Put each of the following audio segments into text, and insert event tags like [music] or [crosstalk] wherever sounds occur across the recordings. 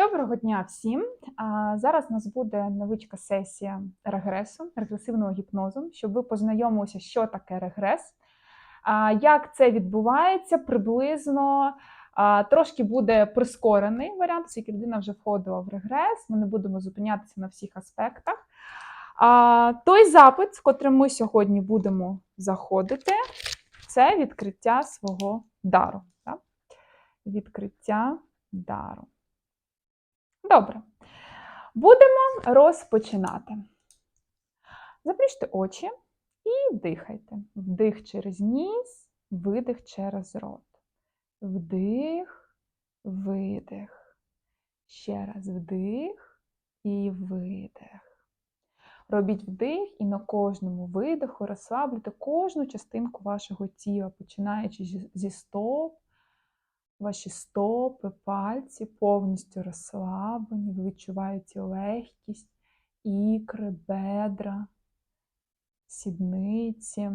Доброго дня всім! Зараз у нас буде невеличка сесія регресу, регресивного гіпнозу, щоб ви познайомилися, що таке регрес, як це відбувається приблизно. Трошки буде прискорений варіант, оскільки людина вже входила в регрес. Ми не будемо зупинятися на всіх аспектах. Той запит, з котрим ми сьогодні будемо заходити, це відкриття свого дару. Так? Відкриття дару. Добре. Будемо розпочинати. Заплющте очі і дихайте. Вдих через ніс, видих через рот. Вдих, видих. Ще раз вдих і видих. Робіть вдих і на кожному видиху розслаблюйте кожну частинку вашого тіла, починаючи зі стоп, Ваші стопи, пальці повністю розслаблені, ви відчуваєте легкість, ікри, бедра, сідниці,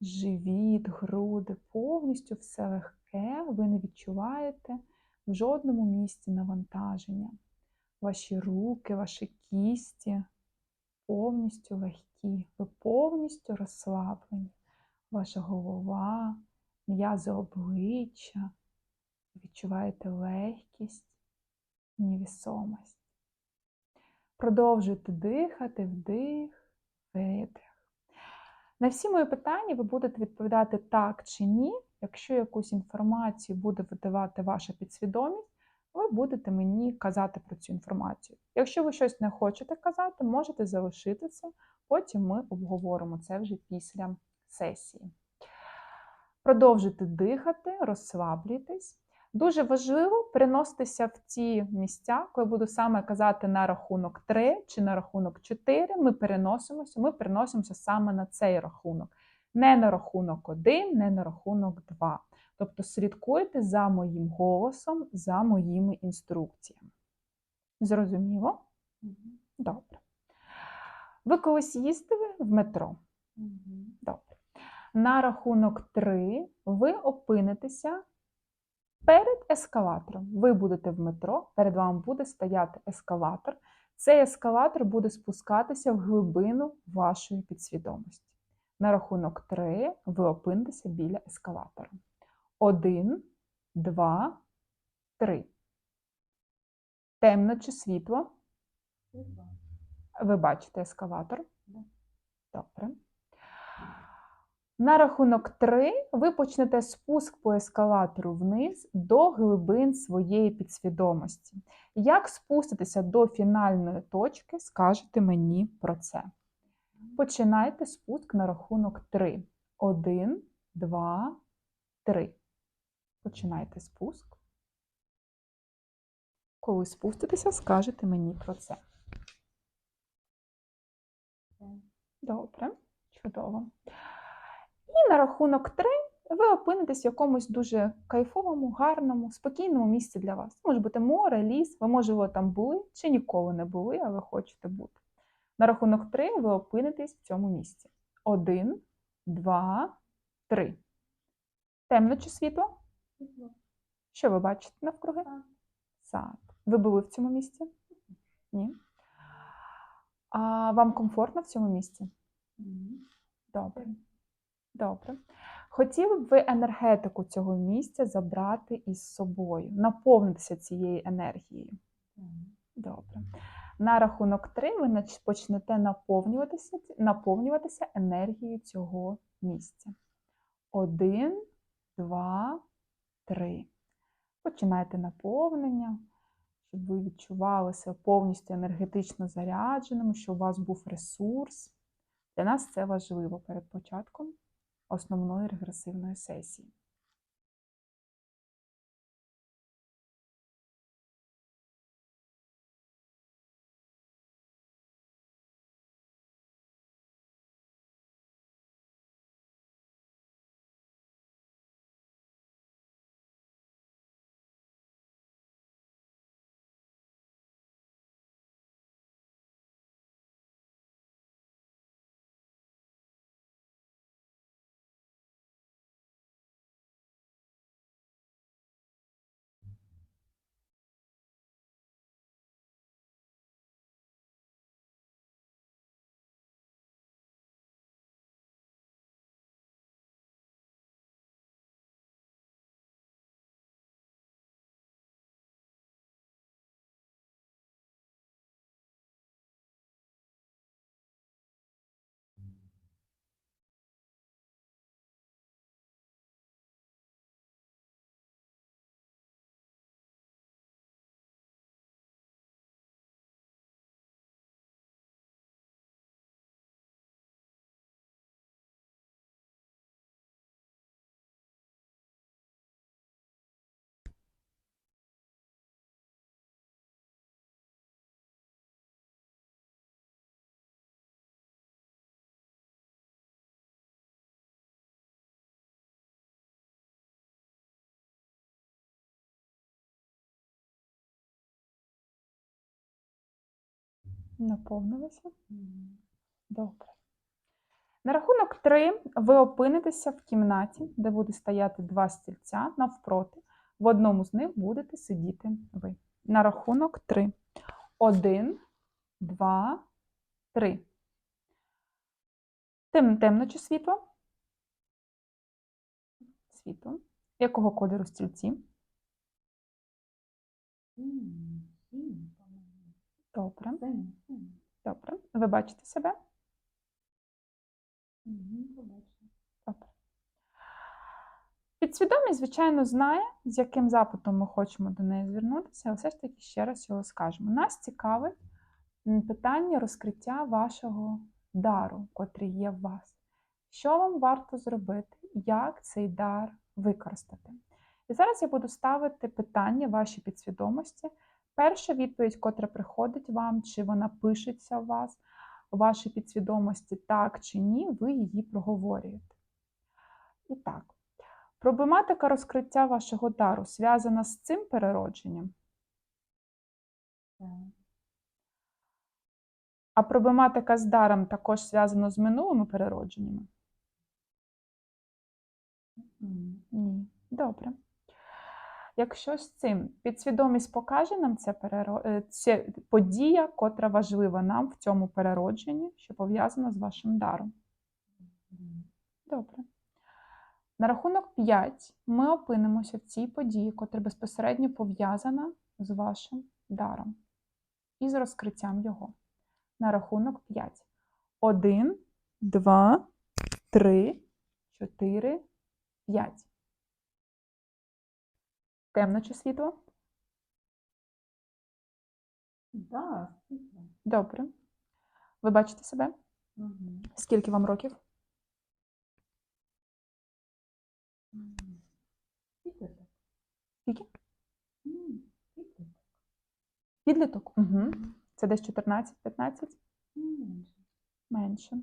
живіт, груди, повністю все легке, ви не відчуваєте в жодному місці навантаження. Ваші руки, ваші кісті повністю легкі, ви повністю розслаблені. Ваша голова, м'язи обличчя відчуваєте легкість, невісомість. Продовжуйте дихати, вдих, видих. На всі мої питання ви будете відповідати так чи ні. Якщо якусь інформацію буде видавати ваша підсвідомість, ви будете мені казати про цю інформацію. Якщо ви щось не хочете казати, можете залишити це, потім ми обговоримо це вже після сесії. Продовжуйте дихати, розслаблюйтесь. Дуже важливо переноситися в ті місця, коли буду саме казати на рахунок 3 чи на рахунок 4, ми переносимося, ми переносимося саме на цей рахунок. Не на рахунок 1, не на рахунок 2. Тобто слідкуйте за моїм голосом, за моїми інструкціями. Зрозуміло? Добре. Ви колись їздили в метро? Добре. На рахунок 3 ви опинитеся Перед ескалатором ви будете в метро, перед вами буде стояти ескалатор. Цей ескалатор буде спускатися в глибину вашої підсвідомості. На рахунок 3 ви опинитеся біля ескалатора. Один, два, три. Темно чи світло? Ви бачите ескалатор? Добре. На рахунок 3 ви почнете спуск по ескалатору вниз до глибин своєї підсвідомості. Як спуститися до фінальної точки, скажете мені про це. Починайте спуск на рахунок 3. 1, 2, 3. Починайте спуск. Коли спуститеся, скажете мені про це. Добре, чудово. І на рахунок 3 ви опинитесь в якомусь дуже кайфовому, гарному, спокійному місці для вас. Може бути море, ліс, ви, можливо, там були чи ніколи не були, але хочете бути. На рахунок 3 ви опинитесь в цьому місці. Один, два, три. Темно чи світло? Що ви бачите навкруги? Сад. Ви були в цьому місці? Ні. А вам комфортно в цьому місці? Добре. Добре. Хотіли б ви енергетику цього місця забрати із собою, наповнитися цією енергією. Добре. На рахунок 3 ви почнете наповнюватися наповнюватися енергією цього місця. Один, два, три. Починайте наповнення, щоб ви відчувалися повністю енергетично зарядженими, щоб у вас був ресурс. Для нас це важливо перед початком основної регресивної сесії. Наповнилося. Добре. На рахунок 3 ви опинитеся в кімнаті, де буде стояти два стільця навпроти. В одному з них будете сидіти ви. На рахунок 3. 1, 2, 3. Тем, темно чи світло? Світло. Якого кольору стільці? Добре. Добре. Ви бачите себе? Добре. Підсвідомість, звичайно, знає, з яким запитом ми хочемо до неї звернутися, але все ж таки ще раз його скажемо. Нас цікавить питання розкриття вашого дару, котрий є в вас. Що вам варто зробити, як цей дар використати? І зараз я буду ставити питання вашій підсвідомості. Перша відповідь, котра приходить вам, чи вона пишеться у вас, у вашій підсвідомості, так чи ні, ви її проговорюєте. І так, проблематика розкриття вашого дару зв'язана з цим переродженням, а проблематика з даром також зв'язана з минулими переродженнями? Ні. Добре. Якщо з цим підсвідомість покаже нам це, переро... е, це подія, котра важлива нам в цьому переродженні, що пов'язана з вашим даром. Добре. На рахунок 5 ми опинимося в цій події, котра безпосередньо пов'язана з вашим даром і з розкриттям його. На рахунок 5. 1, 2, 3, 4, 5. Темно чи світло? Да, світло. Добре. Ви бачите себе? Мгм. Скільки вам років? Підліток. Скільки? Підліток. Підліток? Угу. Це десь 14-15? Менше. Менше.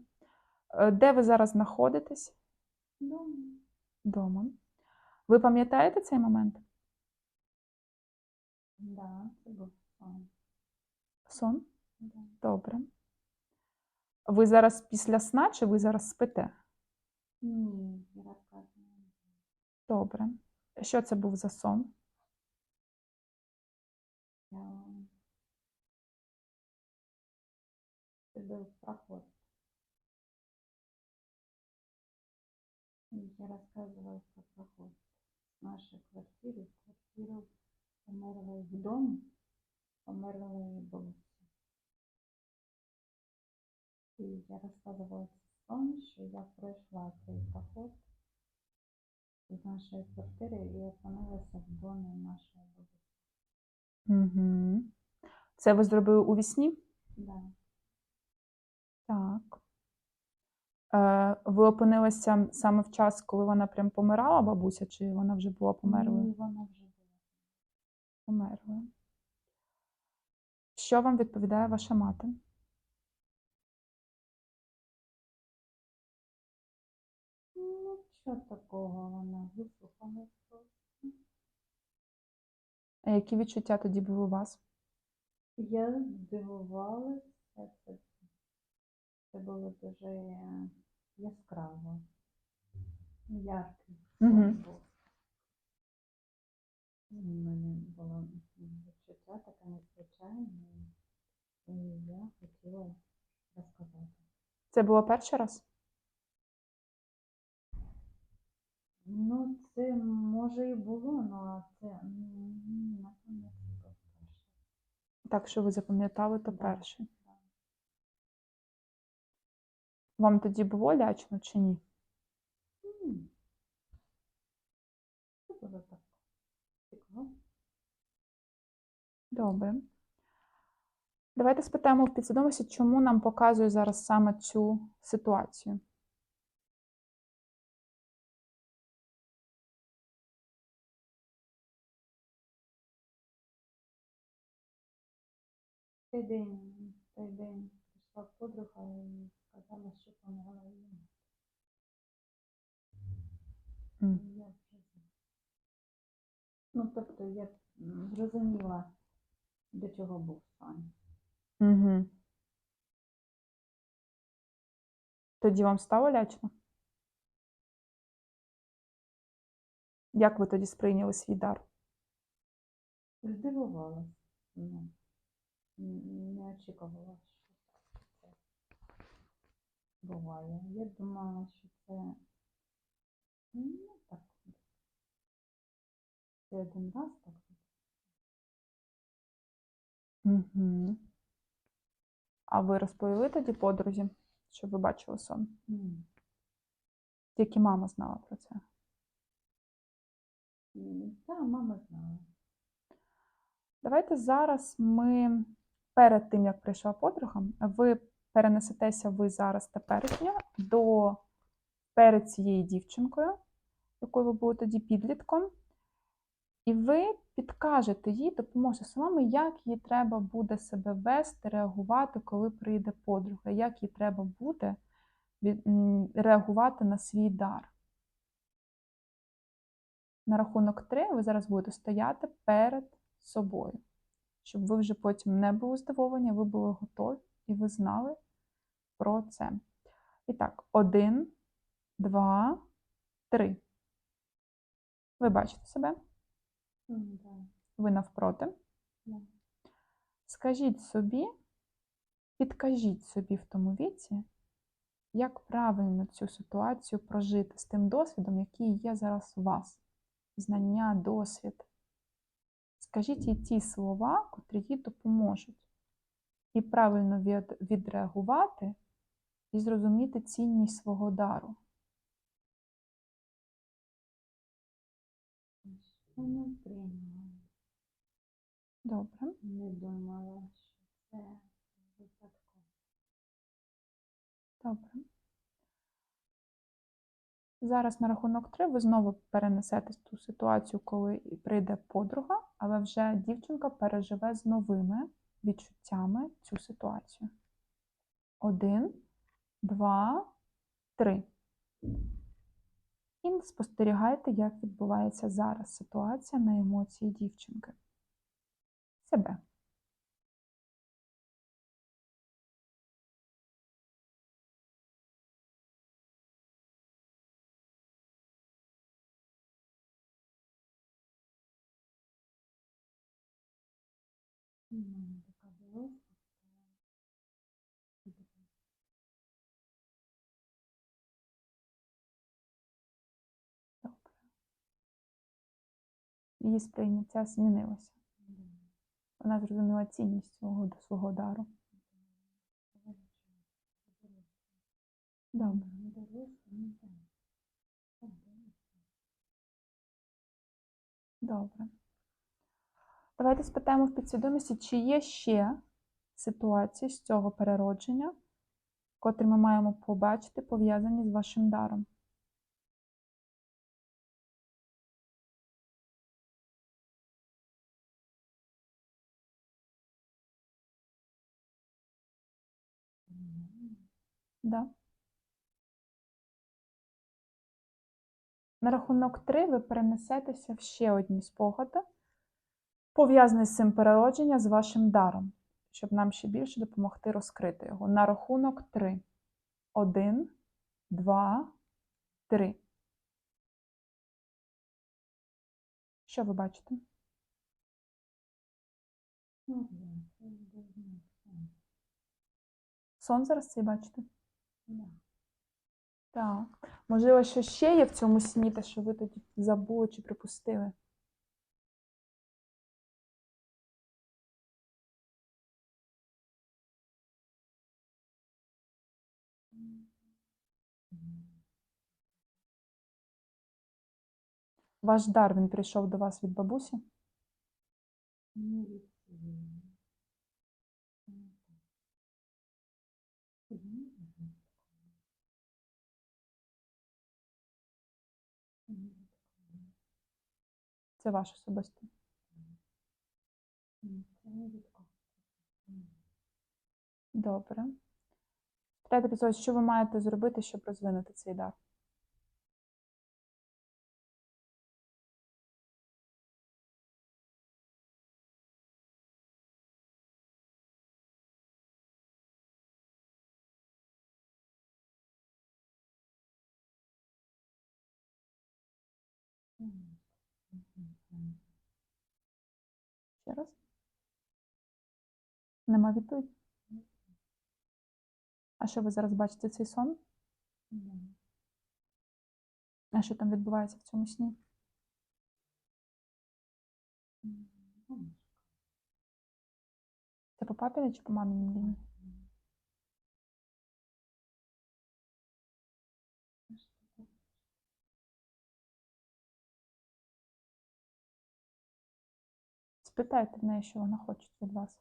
Е, Де ви зараз знаходитесь? Дома. Дома. Ви пам'ятаєте цей момент? Да, це був сон. Сон? Да. Добре. Ви зараз після сна чи ви зараз спите? Ні, я розказую. Добре. Що це був за сон? Я... Це був проход. Я розказувала про проход з нашої квартири квартиру померлої в дом, померлої бабусі. І я розказувала сон, що я пройшла цей проход з нашої квартири і опинилася в домі нашої бабусі. Угу. Це ви зробили у вісні? Да. Так. Е, ви опинилися саме в час, коли вона прям помирала, бабуся, чи вона вже була померлою? Ні, вона вже. Померлою. Що вам відповідає ваша мати? Ну, що такого вона вислухала просто. А які відчуття тоді були у вас? Я здивувалася, це, це було дуже яскраво, яркий був. У мене було відчуття таке незвичайне, і я хотіла розказати. Це було перший раз? Ну, це може і було, але це напевно це був перший. Так, що ви запам'ятали, то перший. Вам тоді було лячно чи ні? М. Це було так цікаво. Добре. Давайте спитаємо в підсвідомості, чому нам показує зараз саме цю ситуацію. Той день, той день прийшла подруга і сказала, що помогла їй. М. І Я вже з- Ну, тобто я зрозуміла, до чого був стан. Угу. Тоді вам стало лячно? Як ви тоді сприйняли свій дар? Здивувалася. Ну, не очікувала, що це буває. Я думала, що це ну, так. Це один раз так Угу. А ви розповіли тоді подрузі, що ви бачили сон? М. Тільки мама знала про це. М, Та, мама знала. Давайте зараз ми перед тим, як прийшла подруга, ви перенесетеся ви зараз теперішня до перед цією дівчинкою, якою ви були тоді підлітком, і ви підкажете їй, допоможете словами, як їй треба буде себе вести, реагувати, коли прийде подруга, як їй треба буде реагувати на свій дар. На рахунок три ви зараз будете стояти перед собою, щоб ви вже потім не були здивовані, ви були готові і ви знали про це. І так, один, два, три. Ви бачите себе, ви навпроти. Скажіть собі, підкажіть собі в тому віці, як правильно цю ситуацію прожити з тим досвідом, який є зараз у вас. Знання, досвід. Скажіть їй ті слова, котрі їй допоможуть. І правильно відреагувати і зрозуміти цінність свого дару. Що не прийняла. Добре. Не думала, що це випадково. Добре. Зараз на рахунок 3 ви знову перенесете ту ситуацію, коли прийде подруга, але вже дівчинка переживе з новими відчуттями цю ситуацію. Один, два, три. І спостерігайте, як відбувається зараз ситуація на емоції дівчинки. Себе. У Її сприйняття змінилося. Вона зрозуміла цінність свого свого дару. Добре. Добре. Давайте спитаємо в підсвідомості, чи є ще ситуації з цього переродження, котрі ми маємо побачити, пов'язані з вашим даром. Да. На рахунок 3 ви перенесетеся в ще одні спогади, пов'язані з цим переродження з вашим даром, щоб нам ще більше допомогти розкрити його. На рахунок 3. 1, 2, 3. Що ви бачите? Сон зараз цей бачите? Так. Можливо, що ще є в цьому сні, те, що ви тоді забули чи припустили. Ваш дар він прийшов до вас від бабусі? Не відповім. Ну, так. Мгм, мгм. Мгм. Це ваш особистий. Добре. Третій епізод, що ви маєте зробити, щоб розвинути цей дар? Ще раз. Нема відповіді? А що ви зараз бачите цей сон? А що там відбувається в цьому сні? Це по папіній чи по маміній лінії? Спитайте в неї, що вона хоче від вас.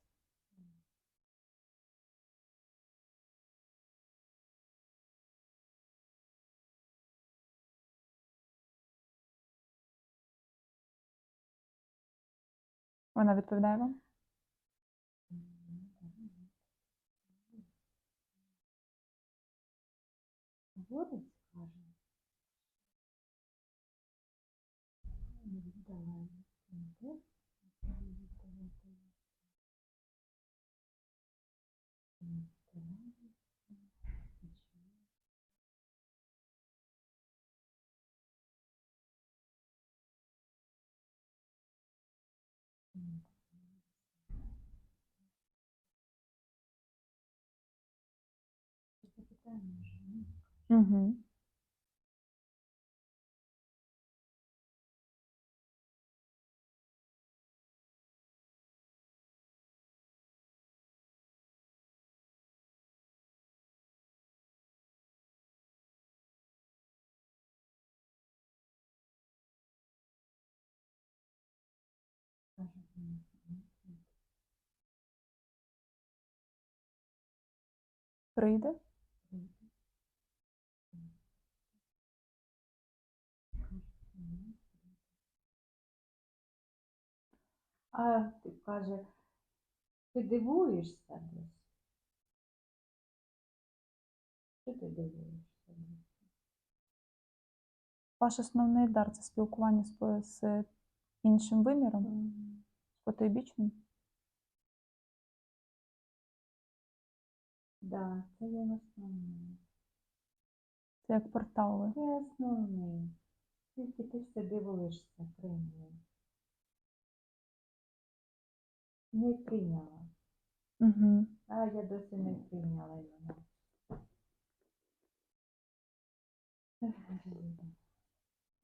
Вона відповідає вам? Говорить, Що це питання вже, ну, Угу. скаже мені, м, м, Прийде? прийде. М. Каже, ні, прийде. А ти каже, ти дивуєшся десь? Що ти дивуєшся? Ваш основний дар це спілкування з, з іншим виміром, з потойбічним. Да, це він основний. Це як портал. Це основний. Тільки ти все дивуєшся, прийняв. Не прийняла. Угу. А я досі не прийняла його.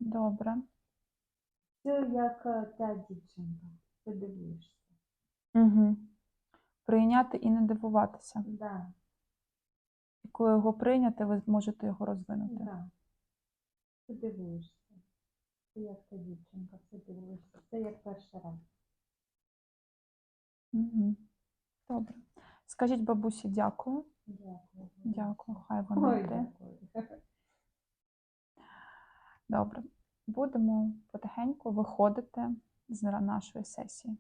Добре. Це як е, та дівчинка. Ти дивуєшся. Угу. Прийняти і не дивуватися. Да, І коли його прийняти, ви зможете його розвинути. да. Ти дивуєшся. Це як та дівчинка, ти дивуєшся. Це як перший раз. Угу. Добре. Скажіть бабусі дякую. Дякую. Дякую, хай вона йде. Добре. Будемо потихеньку виходити з нашої сесії.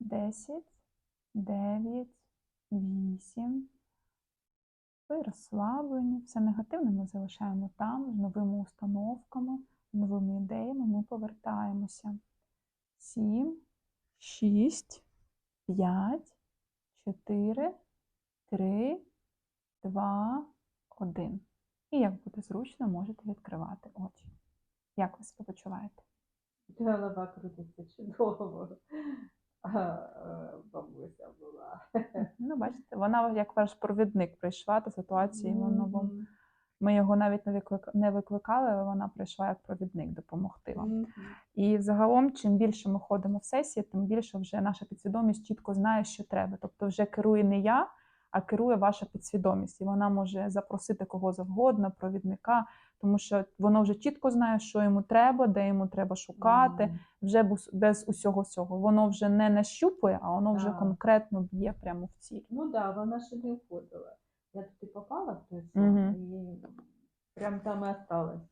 10, 9, 8. Ви розслаблені. Все негативне ми залишаємо там, з новими установками, новими ідеями ми повертаємося. 7, 6, 5, 4, 3, 2, 1. І як буде зручно, можете відкривати очі. Як ви себе почуваєте? Голова крутиться чудово. Бабуся була. Ну, бачите, вона як ваш провідник прийшла до ситуації. Вам Мгм. Ми його навіть не виклик... не викликали, але вона прийшла як провідник допомогти вам. Мгм. І загалом, чим більше ми ходимо в сесії, тим більше вже наша підсвідомість чітко знає, що треба. Тобто, вже керує не я, а керує ваша підсвідомість. І вона може запросити кого завгодно, провідника, тому що воно вже чітко знає, що йому треба, де йому треба шукати. Мгм. вже без, без усього цього. Воно вже не нащупує, а воно вже Так. конкретно б'є прямо в ціль. Ну так, да, вона ще не входила. Я туди попала в сон Мгм. і прям там і осталась.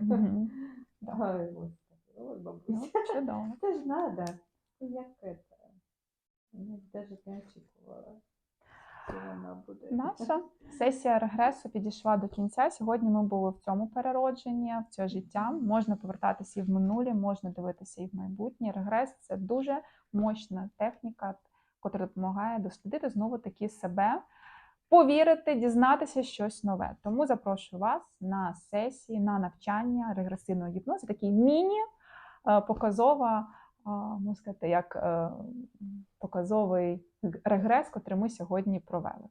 Мгм. [laughs] Да. Ой, Ну, бабуся. Це [laughs] ж надо. Як це. Я навіть не очікувала, буде. Наша сесія регресу підійшла до кінця. Сьогодні ми були в цьому переродженні, в це життя. Можна повертатися і в минулі, можна дивитися і в майбутнє. Регрес це дуже мощна техніка, яка допомагає дослідити знову таки себе, повірити, дізнатися щось нове. Тому запрошую вас на сесії, на навчання регресивної гіпнози, такий міні. е, показова, можна сказати, як е, показовий регрес, котрий ми сьогодні провели.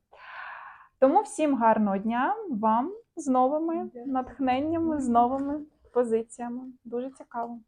Тому всім гарного дня вам з новими натхненнями, з новими позиціями. Дуже цікаво.